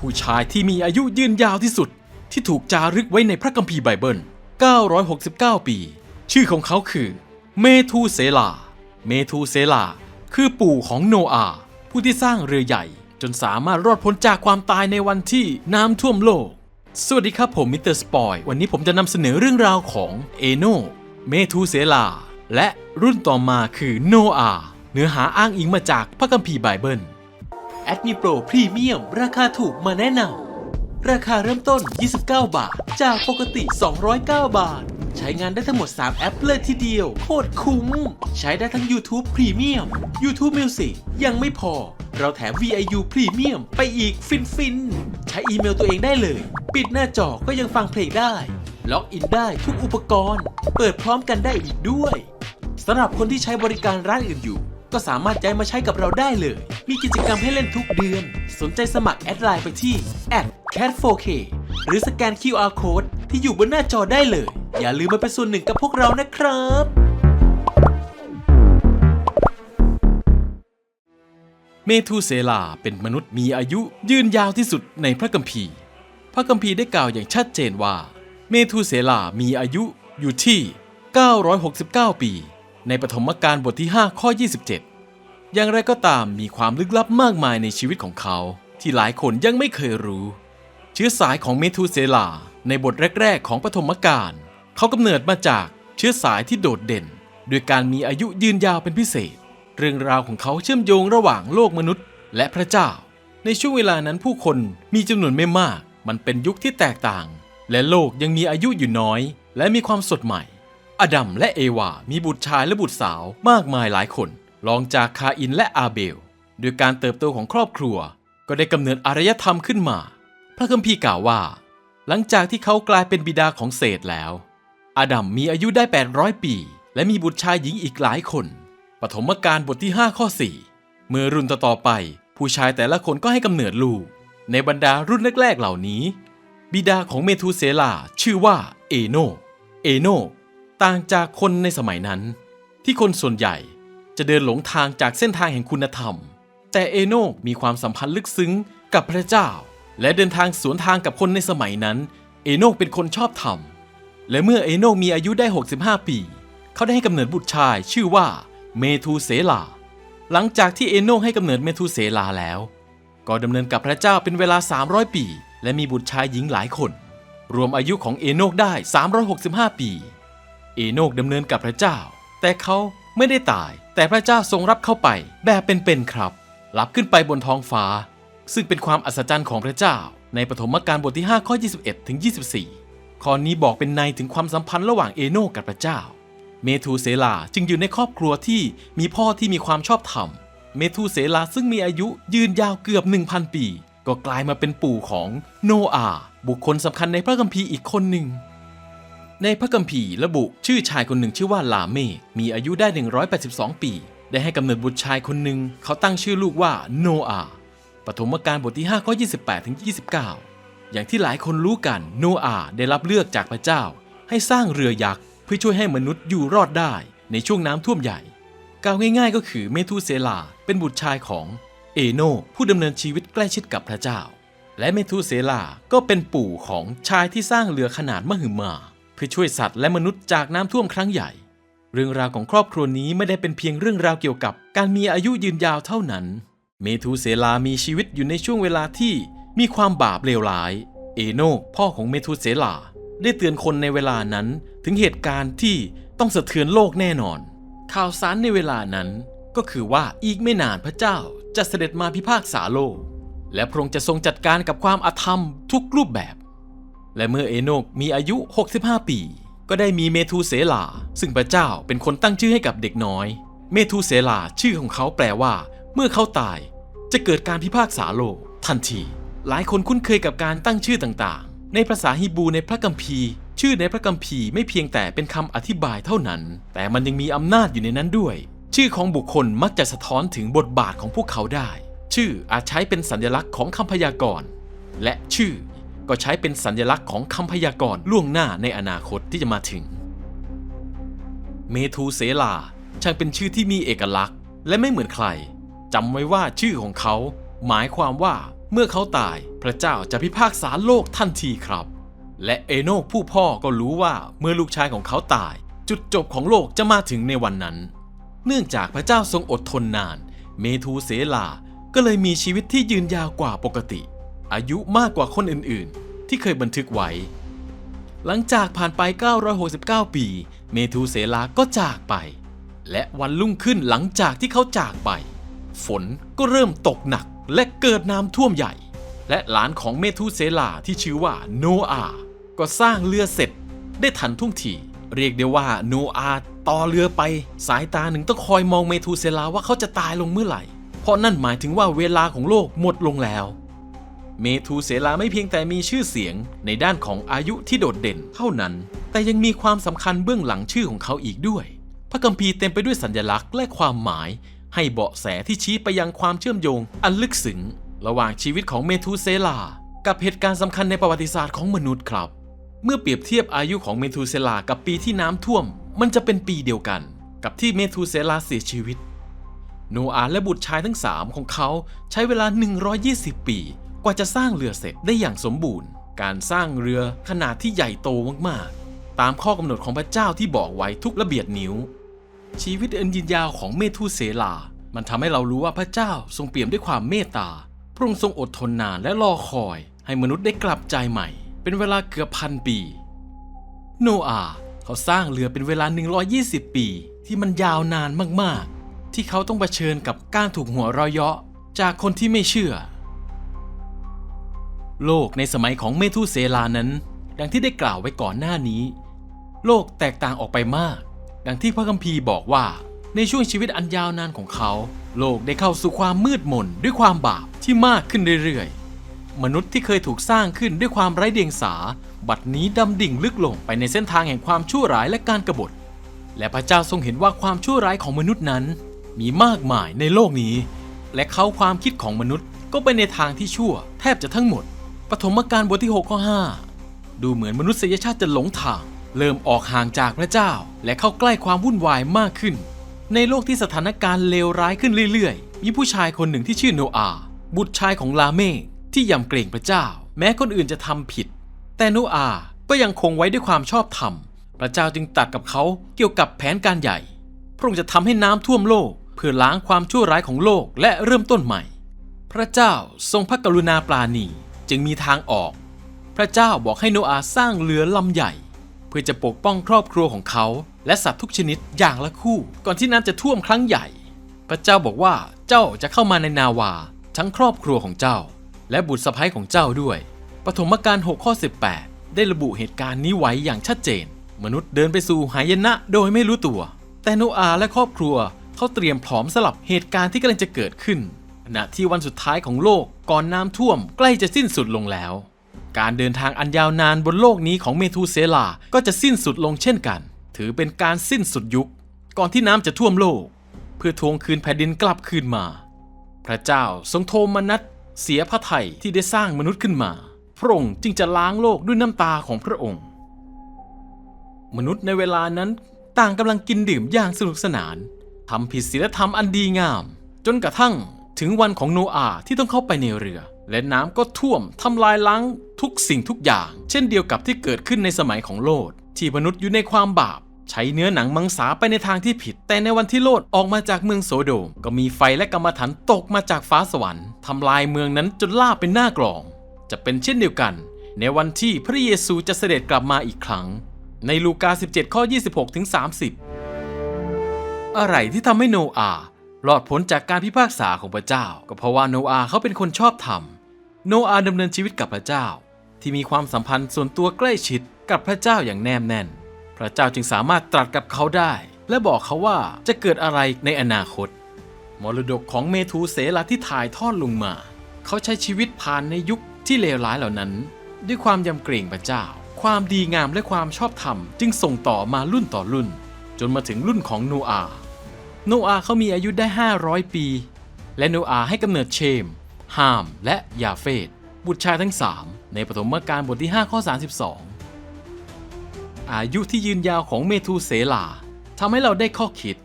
ผู้ชายที่มีอายุยืนยาวที่สุดที่ถูกจารึกไว้ในพระคัมภีร์ไบเบิล 969 ปี ชื่อของเขาคือ เมทูเซลา เมทูเซลา คือปู่ของโนอาห์ผู้ที่สร้างเรือใหญ่ จนสามารถรอดพ้นจากความตายในวันที่น้ำท่วมโลก สวัสดีครับผมมิสเตอร์สปอย วันนี้ผมจะนำเสนอเรื่องราวของเอโน เมทูเซลา และรุ่นต่อมาคือโนอาห์เนื้อหาอ้างอิงมาจากพระคัมภีร์ไบเบิล แอดมิโปรพรีเมียมราคาถูกมาแนะนำราคาเริ่มต้น 29 บาท จากปกติ 209 บาท ใช้งานได้ทั้งหมด 3 แอปเลยทีเดียว โคตรคุ้ม ใช้ได้ทั้ง YouTube Premium YouTube Music ยังไม่พอ เราแถม VIU Premium ไปอีกฟินฟินๆใช้อีเมลตัวเองได้เลย ปิดหน้าจอก็ยังฟังเพลงได้ ล็อกอินได้ทุกอุปกรณ์ เปิดพร้อมกันได้อีกด้วยสำหรับคนที่ใช้บริการร้านอื่นอยู่ ก็สามารถย้ายมาใช้กับเราได้เลย มีกิจกรรมให้เล่นทุกเดือน สนใจสมัครแอดไลน์ไปที่ @cat4k หรือสแกน QR code ที่อยู่บนหน้าจอได้เลย อย่าลืมมาเป็นส่วนหนึ่งกับพวกเรานะครับเมทูเซลาเป็นมนุษย์มีอายุยืนยาวที่สุดในพระคัมภีร์ พระคัมภีร์ได้กล่าวอย่างชัดเจนว่า เมทูเซลามีอายุอยู่ที่ 969 ปี ในปฐมกาลบทที่ 5 ข้อ 27 อย่างไรก็ตามมีความลึกลับมากมายในชีวิตของเขา ที่หลายคนยังไม่เคยรู้ เชื้อสายของเมทูเซลา ในบทแรก ๆ ของปฐมกาลเขากำเนิดมาจากเชื้อสายที่โดดเด่น โดยการมีอายุยืนยาวเป็นพิเศษ เรื่องราวของเขาเชื่อมโยงระหว่างโลกมนุษย์ และพระเจ้า ในช่วงเวลานั้นผู้คนมีจำนวนไม่มาก มันเป็นยุคที่แตกต่าง และโลกยังมีอายุอยู่น้อย และมีความสดใหม่ อดัมและเอวา มีบุตรชายและบุตรสาวมากมายหลายคน รองจากคาอินและอาเบล โดยการเติบโตของครอบครัว ก็ได้กำเนิดอารยธรรมขึ้นมา พระคัมภีร์กล่าวว่า หลังจากที่เขากลายเป็นบิดาของเศษแล้ว อาดัมมีอายุได้ 800 ปี และมีบุตรชายหญิงอีกหลายคน ปฐมกาลบทที่ 5 ข้อ 4 เมื่อรุ่นต่อๆไป ผู้ชายแต่ละคนก็ให้กำเนิดลูก ในบรรดารุ่นแรกๆเหล่านี้ บิดาของเมทูเซลาชื่อว่าเอโน เอโน ต่างจากคนในสมัยนั้น ที่คนส่วนใหญ่จะเดินหลงทางจากเส้นทางแห่งคุณธรรม แต่เอโนกมีความสัมพันธ์ลึกซึ้งกับพระเจ้า และเดินทางสวนทางกับคนในสมัยนั้น เอโนกเป็นคนชอบธรรม และเมื่อเอโนกมีอายุได้ 65 ปี เขาได้ให้กำเนิดบุตรชายชื่อว่าเมทูเซลา หลังจากที่เอโนกให้กำเนิดเมทูเซลาแล้ว ก็ดำเนินกับพระเจ้าเป็นเวลา 300 ปี และมีบุตรชายหญิงหลายคน รวมอายุของเอโนกได้ 365 ปี เอโนกดำเนินกับพระเจ้า แต่เขาไม่ได้ตาย แต่พระเจ้าทรงรับเข้าไปแบบเป็นๆครับ รับขึ้นไปบนท้องฟ้า ซึ่งเป็นความอัศจรรย์ของพระเจ้า ในปฐมกาลบทที่5ข้อ21ถึง24 ข้อนี้บอกเป็นในถึงความสัมพันธ์ระหว่างเอโนกกับพระเจ้า เมทูเซลาจึงอยู่ในครอบครัวที่มีพ่อที่มีความชอบธรรม เมทูเซลาซึ่งมีอายุยืนยาวเกือบ 1,000 ปี ก็กลายมาเป็นปู่ของโนอาบุคคลสำคัญในพระคัมภีร์อีกคนหนึ่ง ในพระคัมภีร์ระบุชื่อชายคนหนึ่งชื่อว่าลาเมกมีอายุได้ 182 ปี ได้ให้กำเนิดบุตรชายคนหนึ่ง เขาตั้งชื่อลูกว่าโนอาปฐมกาลบทที่5ข้อ28ถึง29 อย่างที่หลายคนรู้กันโนอาได้รับเลือกจากพระเจ้า ให้สร้างเรือยักษ์เพื่อช่วยให้มนุษย์อยู่รอดได้ในช่วงน้ำท่วมใหญ่กล่าวง่ายๆ ก็คือเมทูเซลาเป็นบุตรชายของเอโนผู้ดำเนินชีวิตใกล้ชิดกับพระเจ้า และเมทูเซลาก็เป็นปู่ของชายที่สร้างเรือขนาดมหึมา พื่อช่วยสัตว์และมนุษย์จากน้ำท่วมครั้งใหญ่ เรื่องราวของครอบครัวนี้ไม่ได้เป็นเพียงเรื่องราวเกี่ยวกับการมีอายุยืนยาวเท่านั้น เมทูเซลามีชีวิตอยู่ในช่วงเวลาที่มีความบาปเลวร้าย เอโนพ่อของเมทูเซลา ได้เตือนคนในเวลานั้นถึงเหตุการณ์ที่ต้องสะเทือนโลกแน่นอน ข่าวสารในเวลานั้นก็คือว่าอีกไม่นานพระเจ้าจะเสด็จมาพิพากษาโลก และพระองค์จะทรงจัดการกับความอาธรรมทุกรูปแบบ และเมื่อเอโนกมีอายุ 65 ปี ก็ได้มีเมทูเซลา ซึ่งพระเจ้าเป็นคนตั้งชื่อให้กับเด็กน้อย เมทูเซลาชื่อของเขาแปลว่า เมื่อเขาตาย จะเกิดการพิพากษาโลก ทันที หลายคนคุ้นเคยกับการตั้งชื่อต่างๆ ในภาษาฮีบรูในพระคัมภีร์ ชื่อในพระคัมภีร์ไม่เพียงแต่เป็นคำอธิบายเท่านั้น แต่มันยังมีอำนาจอยู่ในนั้นด้วย ชื่อของบุคคลมักจะสะท้อนถึงบทบาทของพวกเขาได้ ชื่ออาจใช้เป็นสัญลักษณ์ของคำพยากรณ์และชื่อ ก็ใช้เป็นสัญลักษณ์ของคำพยากรณ์ล่วงหน้าในอนาคตที่จะมาถึง เมทูเซลาช่างเป็นชื่อที่มีเอกลักษณ์ และไม่เหมือนใครจำไว้ว่าชื่อของเขา หมายความว่าเมื่อเขาตายพระเจ้าจะพิพากษาโลกทันทีครับ และเอโนกผู้พ่อก็รู้ว่าเมื่อลูกชายของเขาตาย จุดจบของโลกจะมาถึงในวันนั้น เนื่องจากพระเจ้าทรงอดทนนาน เมทูเสลาก็เลยมีชีวิตที่ยืนยาวกว่าปกติ อายุมากกว่าคนอื่นๆ ที่เคยบันทึกไว้ หลังจากผ่านไป 969 ปี เมทูเสลาก็จากไป และวันรุ่งขึ้นหลังจากที่เขาจากไป ฝนก็เริ่มตกหนักและเกิดน้ำท่วมใหญ่ และหลานของเมทูเซลาที่ชื่อว่าโนอาห์ก็สร้างเรือเสร็จ ได้ทันท่วงทีเรียกได้ว่าโนอาห์ต่อเรือไป สายตาหนึ่งต้องคอยมองเมทูเซลาว่าเขาจะตายลงเมื่อไหร่ เพราะนั่นหมายถึงว่าเวลาของโลกหมดลงแล้ว เมทูเสลาไม่เพียงแต่มีชื่อเสียงในด้านของอายุที่โดดเด่นเท่านั้น แต่ยังมีความสำคัญเบื้องหลังชื่อของเขาอีกด้วย พระคัมภีร์เต็มไปด้วยสัญลักษณ์และความหมาย ให้เบาะแสที่ชี้ไปยังความเชื่อมโยง อันลึกซึ้งระหว่างชีวิตของเมทูเซลา กับเหตุการณ์สำคัญในประวัติศาสตร์ของมนุษย์ครับ เมื่อเปรียบเทียบอายุของเมทูเซลากับปีที่น้ำท่วม มันจะเป็นปีเดียวกัน กับที่เมทูเซลาเสียชีวิต โนอาห์และบุตรชายทั้ง 3 ของเขาใช้เวลา 120 ปี ว่าจะสร้างเรือเสร็จได้อย่างสมบูรณ์ การสร้างเรือขนาดที่ใหญ่โตมากๆ ตามข้อกำหนดของพระเจ้าที่บอกไว้ทุกระเบียดนิ้ว ชีวิตอันยืนยาวของเมทูเสลา มันทำให้เรารู้ว่าพระเจ้าทรงเปี่ยมด้วยความเมตตา พระองค์ทรงอดทนนานและรอคอย ให้มนุษย์ได้กลับใจใหม่ เป็นเวลาเกือบพันปี โนอาห์เขาสร้างเรือเป็นเวลา 120 ปี ที่มันยาวนานมากๆ ที่เขาต้องเผชิญกับการถูกหัวเราะเยาะจากคนที่ไม่เชื่อ โลกในสมัยของเมทุเซลานั้น ดังที่ได้กล่าวไว้ก่อนหน้านี้ โลกแตกต่างออกไปมาก ดังที่พระคัมภีร์บอกว่า ในช่วงชีวิตอันยาวนานของเขา โลกได้เข้าสู่ความมืดมนด้วยความบาปที่มากขึ้นเรื่อยๆ มนุษย์ที่เคยถูกสร้างขึ้นด้วยความไร้เดียงสา บัดนี้ดำดิ่งลึกลงไปในเส้นทางแห่งความชั่วร้ายและการกบฏ และพระเจ้าทรงเห็นว่าความชั่วร้ายของมนุษย์นั้น มีมากมายในโลกนี้ และเขาความคิดของมนุษย์ก็ไปในทางที่ชั่วแทบจะทั้งหมด ปฐมกาลบทที่ 6 ข้อ 5 ดูเหมือนมนุษยชาติจะหลงทาง เริ่มออกห่างจากพระเจ้า และเข้าใกล้ความวุ่นวายมากขึ้น ในโลกที่สถานการณ์เลวร้ายขึ้นเรื่อยๆ มีผู้ชายคนหนึ่งที่ชื่อโนอาห์บุตรชายของลาเมกที่ยำเกรงพระเจ้า แม้คนอื่นจะทำผิด แต่โนอาห์ก็ยังคงไว้ด้วยความชอบธรรม พระเจ้าจึงตัดกับเขาเกี่ยวกับแผนการใหญ่ พระองค์จะทำให้น้ำท่วมโลก เพื่อล้างความชั่วร้ายของโลกและเริ่มต้นใหม่ พระเจ้าทรงพระกรุณาปราณี จึงมีทางออก พระเจ้าบอกให้โนอาสร้างเรือลำใหญ่ เพื่อจะปกป้องครอบครัวของเขา และสัตว์ทุกชนิดอย่างละคู่ ก่อนที่น้ำจะท่วมครั้งใหญ่ พระเจ้าบอกว่าเจ้าจะเข้ามาในนาวา ทั้งครอบครัวของเจ้า และบุตรสะใภ้ของเจ้าด้วยปฐมกาล6ข้อ18 ได้ระบุเหตุการณ์นี้ไว้อย่างชัดเจน มนุษย์เดินไปสู่หายนะโดยไม่รู้ตัว แต่โนอาและครอบครัวเขาเตรียมพร้อมสลับเหตุการณ์ที่กำลังจะเกิดขึ้น ณะที่วันสุดท้ายของโลกก่อนน้ำท่วมใกล้จะสิ้นสุดลงแล้ว การเดินทางอันยาวนานบนโลกนี้ของเมทูเซลาก็จะสิ้นสุดลงเช่นกัน ถือเป็นการสิ้นสุดยุค ก่อนที่น้ำจะท่วมโลก เพื่อทวงคืนแผ่นดินกลับคืนมา พระเจ้าทรงโทมนัสเสียพระทัยที่ได้สร้างมนุษย์ขึ้นมา พระองค์จึงจะล้างโลกด้วยน้ำตาของพระองค์ มนุษย์ในเวลานั้นต่างกำลังกินดื่มอย่างสนุกสนานทำผิดศีลธรรมอันดีงาม จนกระทั่ง ถึงวันของโนอาห์ที่ต้องเข้าไปในเรือ และน้ำก็ท่วมทำลายล้างทุกสิ่งทุกอย่าง เช่นเดียวกับที่เกิดขึ้นในสมัยของโลด ที่มนุษย์อยู่ในความบาป ใช้เนื้อหนังมังสาไปในทางที่ผิด แต่ในวันที่โลดออกมาจากเมืองโสโดม ก็มีไฟและกรรมฐานตกมาจากฟ้าสวรรค์ทำลายเมืองนั้นจนล่าเป็นหน้ากลอง จะเป็นเช่นเดียวกัน ในวันที่พระเยซูจะเสด็จกลับมาอีกครั้ง ในลูกา 17 ข้อ 26ถึง30 อะไรที่ทำให้โนอาห์ รอดพ้นจากการพิพากษาของพระเจ้า ก็เพราะว่าโนอาห์เขาเป็นคนชอบธรรม โนอาห์ดำเนินชีวิตกับพระเจ้า ที่มีความสัมพันธ์ส่วนตัวใกล้ชิดกับพระเจ้าอย่างแนบแน่น พระเจ้าจึงสามารถตรัสกับเขาได้ และบอกเขาว่าจะเกิดอะไรในอนาคต มรดกของเมทูเสลาที่ถ่ายทอดลงมา เขาใช้ชีวิตผ่านในยุคที่เลวร้ายเหล่านั้น ด้วยความยำเกรงพระเจ้า ความดีงามและความชอบธรรม จึงส่งต่อมารุ่นต่อรุ่น จนมาถึงรุ่นของโนอาห์ โนอาเขามีอายุได้ 500 ปี และโนอาให้กำเนิดเชม ฮาม และยาเฟตบุตรชายทั้ง 3 ในปฐมกาลบทที่ 5 ข้อ 32 อายุที่ยืนยาวของเมทูเสลาทำให้เราได้ข้อคิด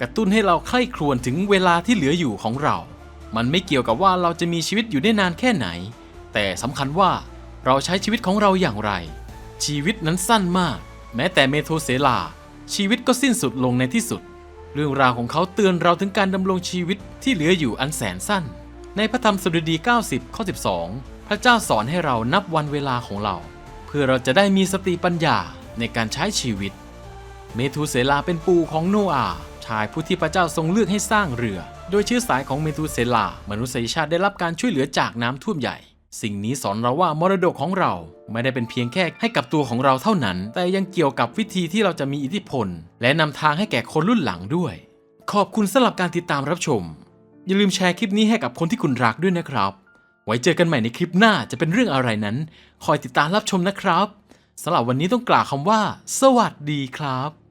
กระตุ้นให้เราใคร่ครวญถึงเวลาที่เหลืออยู่ของเรา มันไม่เกี่ยวกับว่าเราจะมีชีวิตอยู่ได้นานแค่ไหน แต่สำคัญว่าเราใช้ชีวิตของเราอย่างไร ชีวิตนั้นสั้นมาก แม้แต่เมโทเซลา ชีวิตก็สิ้นสุดลงในที่สุด รื่องราวของเขาเตือนเราถึงการดำรงชีวิตที่เหลืออยู่อันแสนสั้น ในพระธรรมสดุดี 90 ข้อ 12 พระเจ้าสอนให้เรานับวันเวลาของเรา เพื่อเราจะได้มีสติปัญญาในการใช้ชีวิต เมทูเซลาเป็นปู่ของโนอาห์ชายผู้ที่พระเจ้าทรงเลือกให้สร้างเรือ โดยเชื้อสายของเมทูเซลามนุษยชาติได้รับการช่วยเหลือจากน้ำท่วมใหญ่ สิ่งนี้สอนเราว่ามรดกของเราไม่ได้เป็นเพียงแค่ให้กับตัวของเราเท่านั้น แต่ยังเกี่ยวกับวิธีที่เราจะมีอิทธิพล และนำทางให้แก่คนรุ่นหลังด้วย ขอบคุณสำหรับการติดตามรับชม อย่าลืมแชร์คลิปนี้ให้กับคนที่คุณรักด้วยนะครับ ไว้เจอกันใหม่ในคลิปหน้าจะเป็นเรื่องอะไรนั้น คอยติดตามรับชมนะครับสำหรับวันนี้ต้องกล่าวคำว่า สวัสดีครับ